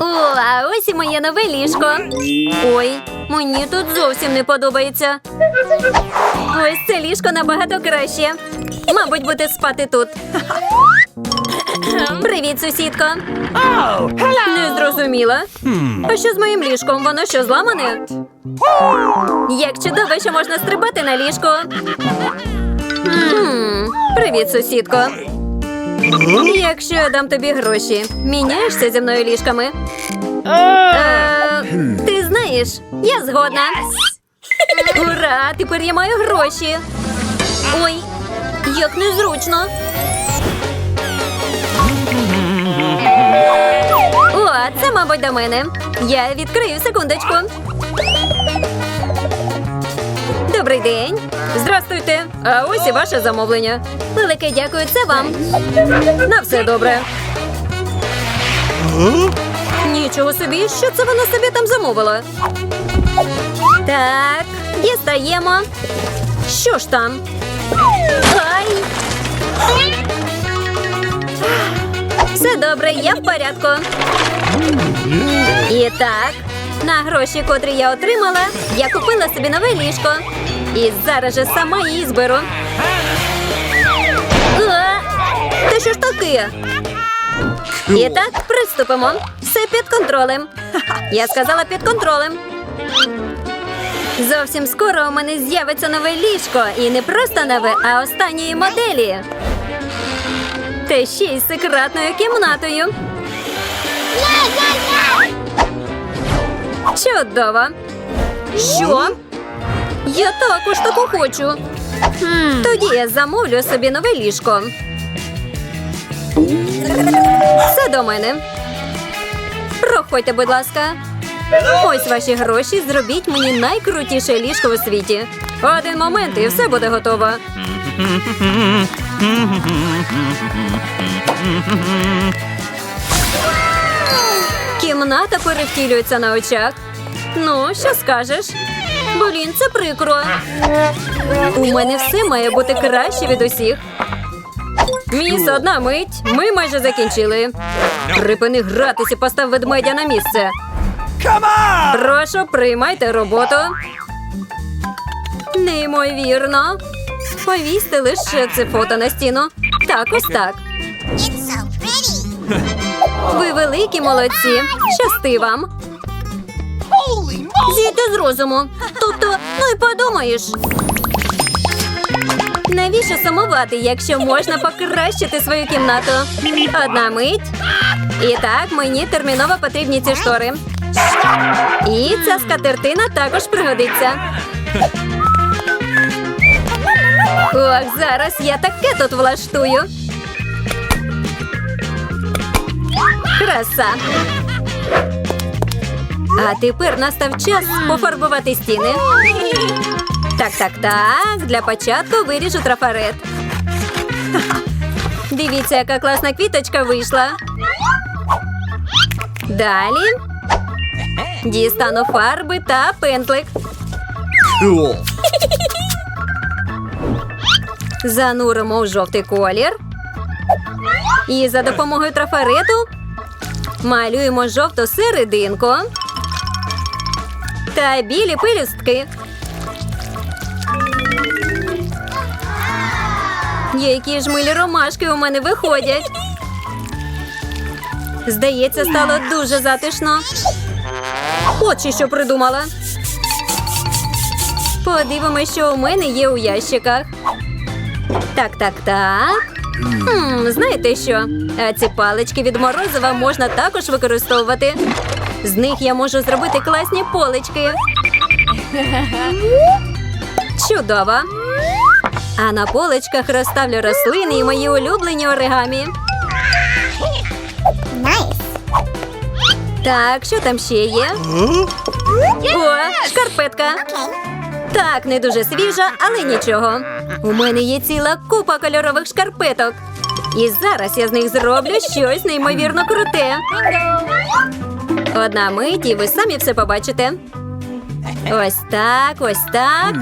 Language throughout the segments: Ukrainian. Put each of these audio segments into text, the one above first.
О, а ось і моє нове ліжко. Ой, мені тут зовсім не подобається. Ось це ліжко набагато краще. Мабуть, буде спати тут. Привіт, сусідко. Не зрозуміла. А що з моїм ліжком? Воно що зламане? Як чудово, що можна стрибати на ліжко. Привіт, сусідко. Якщо я дам тобі гроші, міняєшся зі мною ліжками? Е, ти знаєш, я згодна. Ура! Тепер я маю гроші. Ой, як незручно. О, це, мабуть, до мене. Я відкрию секундочку. Добрий день. Здрастуйте. А ось і ваше замовлення. Велике дякую, це вам. На все добре. Нічого собі, що це вона собі там замовила? Так, дістаємо. Що ж там? Ай! Все добре, я в порядку. І так, на гроші, котрі я отримала, я купила собі нове ліжко. І зараз же сама її зберу. А, Та що ж таке? І так, приступимо. Все під контролем. Я сказала під контролем. Зовсім скоро у мене з'явиться нове ліжко. І не просто нове, а останньої моделі. Та ще й з секретною кімнатою. Чудово. Що? Я також таку хочу. Тоді я замовлю собі нове ліжко. Все до мене. Проходьте, будь ласка. Ось ваші гроші. Зробіть мені найкрутіше ліжко у світі. Один момент і все буде готово. Кімната перевтілюється на очах. Ну, що скажеш? Блін, це прикро. У мене все має бути краще від усіх. Міс, одна мить. Ми майже закінчили. Припини гратися, постав ведмедя на місце. Прошу, приймайте роботу. Неймовірно. Повісьте лише це фото на стіну. Так, ось так. So. Ви великі молодці. Щасти вам. Зійте з розуму. Тобто, ну і подумаєш. Навіщо сумувати, якщо можна покращити свою кімнату? Одна мить. І так, мені терміново потрібні ці штори. І ця скатертина також пригодиться. Ох, зараз я таке тут влаштую. Краса. А тепер настав час пофарбувати стіни. Так, так, так. Для початку виріжу трафарет. Дивіться, яка класна квіточка вийшла. Далі дістану фарби та пентлик. Зануримо у жовтий колір. І за допомогою трафарету малюємо жовту серединку та білі пелюстки. Які ж милі ромашки у мене виходять. Здається, стало дуже затишно. От що придумала. Подивимось, що у мене є у ящиках. Так, так, так. Хм, знаєте що? А ці палички від морозива можна також використовувати. З них я можу зробити класні полички. Чудово. А на поличках розставлю рослини і мої улюблені оригамі. Так, що там ще є? О, шкарпетка. Так, не дуже свіжа, але нічого. У мене є ціла купа кольорових шкарпеток. І зараз я з них зроблю щось неймовірно круте. Одна мить, і ви самі все побачите. Ось так, ось так.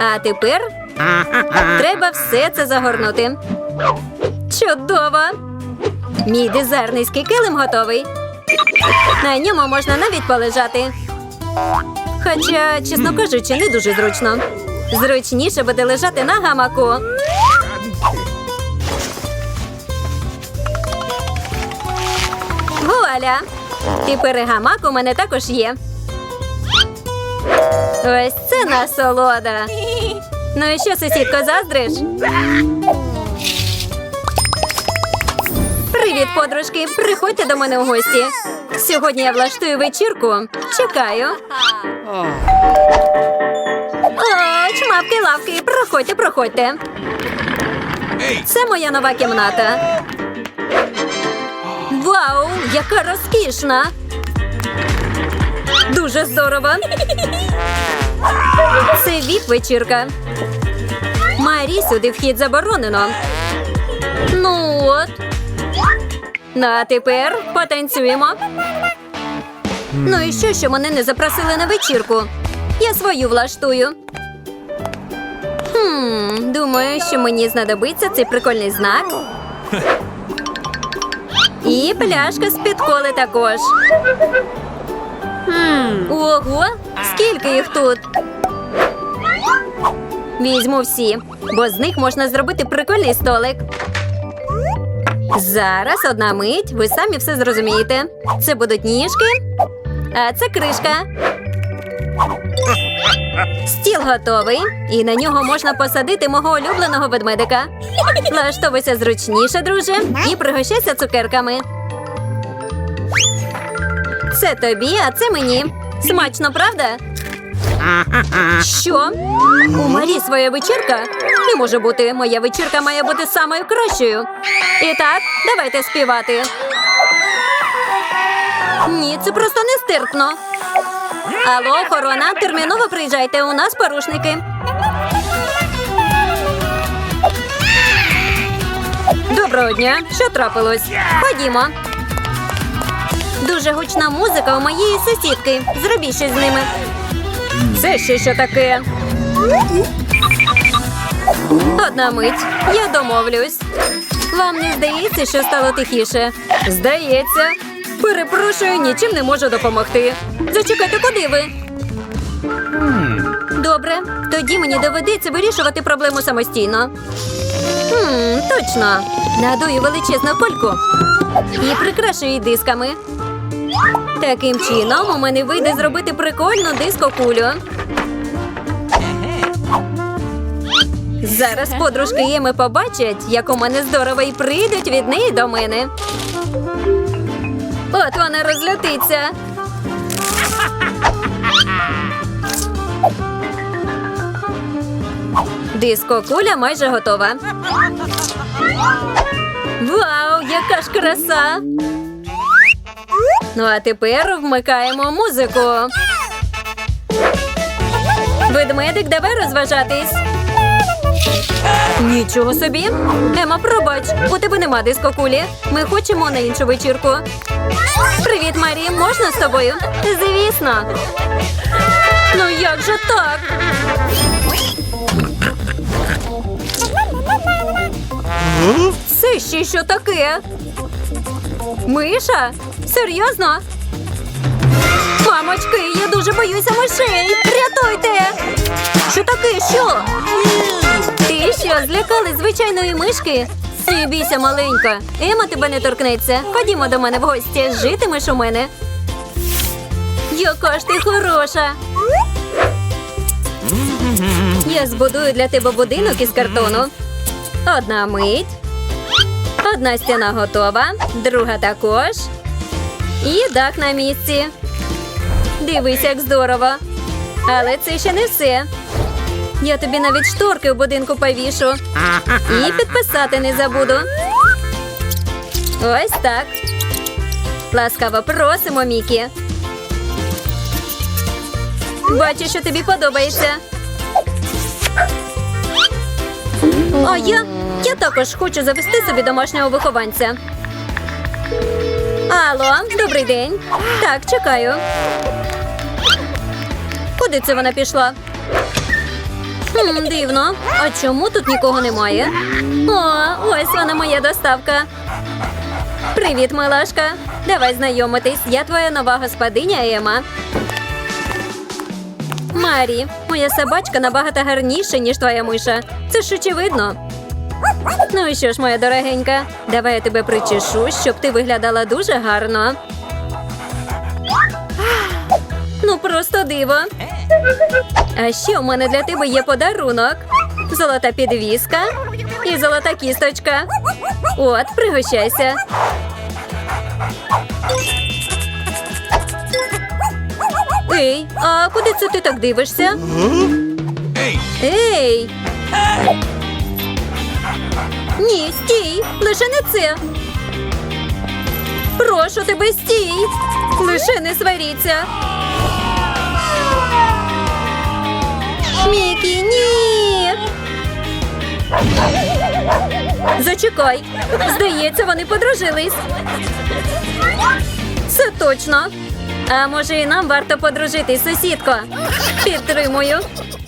А тепер треба все це загорнути. Чудово! Мій дизайнерський килим готовий. На ньому можна навіть полежати. Хоча, чесно кажучи, не дуже зручно. Зручніше буде лежати на гамаку. Вуаля! І гамак у мене також є. Ось це насолода. Ну і що, сусідко, заздриш? Привіт, подружки! Приходьте до мене у гості. Сьогодні я влаштую вечірку. Чекаю. О, чмапки лавки. Проходьте, проходьте. Це моя нова кімната. Вау, яка розкішна! Дуже здорово. Це віп вечірка. Марі сюди вхід заборонено. Ну от. Ну, а тепер потанцюємо. Ну і що, що мене не запросили на вечірку? Я свою влаштую. Хм, думаю, що мені знадобиться цей прикольний знак. І пляшка з-під коли також. Ого, скільки їх тут? Візьму всі, бо з них можна зробити прикольний столик. Зараз одна мить, ви самі все зрозумієте. Це будуть ніжки, а це кришка. Стіл готовий, і на нього можна посадити мого улюбленого ведмедика. Влаштовуйся зручніше, друже, і пригощайся цукерками. Це тобі, а це мені. Смачно, правда? Що? У Марі своя вечірка? Не може бути. Моя вечірка має бути самою кращою. І так, давайте співати. Ні, це просто нестерпно. Алло, охорона, терміново приїжджайте, у нас порушники. Доброго дня, що трапилось? Ходімо. Дуже гучна музика у моєї сусідки. Зробіть щось з ними. Це ще що таке? Одна мить. Я домовлюсь. Вам не здається, що стало тихіше? Здається. Перепрошую, нічим не можу допомогти. Зачекайте, куди ви? Добре, тоді мені доведеться вирішувати проблему самостійно. Хм, точно. Надую величезну кольку і прикрашу її дисками. Таким чином у мене вийде зробити прикольну диско-кулю. Зараз подружки Єми побачать, як у мене здорово і прийдуть від неї до мене. От вона розлютиться. Диско-куля майже готова. Вау, яка ж краса! Ну а тепер вмикаємо музику. Ведмедик, давай розважатись. Нічого собі. Ема, пробач, у тебе нема дискокулі. Ми хочемо на іншу вечірку. Привіт, Марі, можна з тобою? Звісно. Ну як же так? Це ще що таке? Миша? Серйозно? Мамочки, я дуже боюся мишей. Рятуйте! Що таке? Що? Ти що, злякали звичайної мишки? Не маленька. Ема тебе не торкнеться. Ходімо до мене в гості. Житимеш у мене. Яка ж ти хороша. Я збудую для тебе будинок із картону. Одна мить. Одна стіна готова, друга також. І дах на місці. Дивись, як здорово. Але це ще не все. Я тобі навіть шторки в будинку повішу. І підписати не забуду. Ось так. Ласкаво просимо, Мікі. Бачу, що тобі подобається. А я, я також хочу завести собі домашнього вихованця. Алло, добрий день. Так, чекаю. Куди це вона пішла? Хм, дивно. А чому тут нікого немає? О, ось вона моя доставка. Привіт, милашка. Давай знайомитись. Я твоя нова господиня Ема. Марі, моя собачка набагато гарніша, ніж твоя миша. Це ж очевидно. Ну і що ж, моя дорогенька, давай я тебе причешу, щоб ти виглядала дуже гарно. Ну, просто диво. А ще у мене для тебе є подарунок: золота підвіска і золота кісточка. От, пригощайся. Ей, а куди це ти так дивишся? Ей! Ні, стій! Лише не це. Прошу тебе, стій! Лише не сваріться. Мікі, ні! Зачекай. Здається, вони подружились. Це точно. А може і нам варто подружитись, сусідко? Підтримую.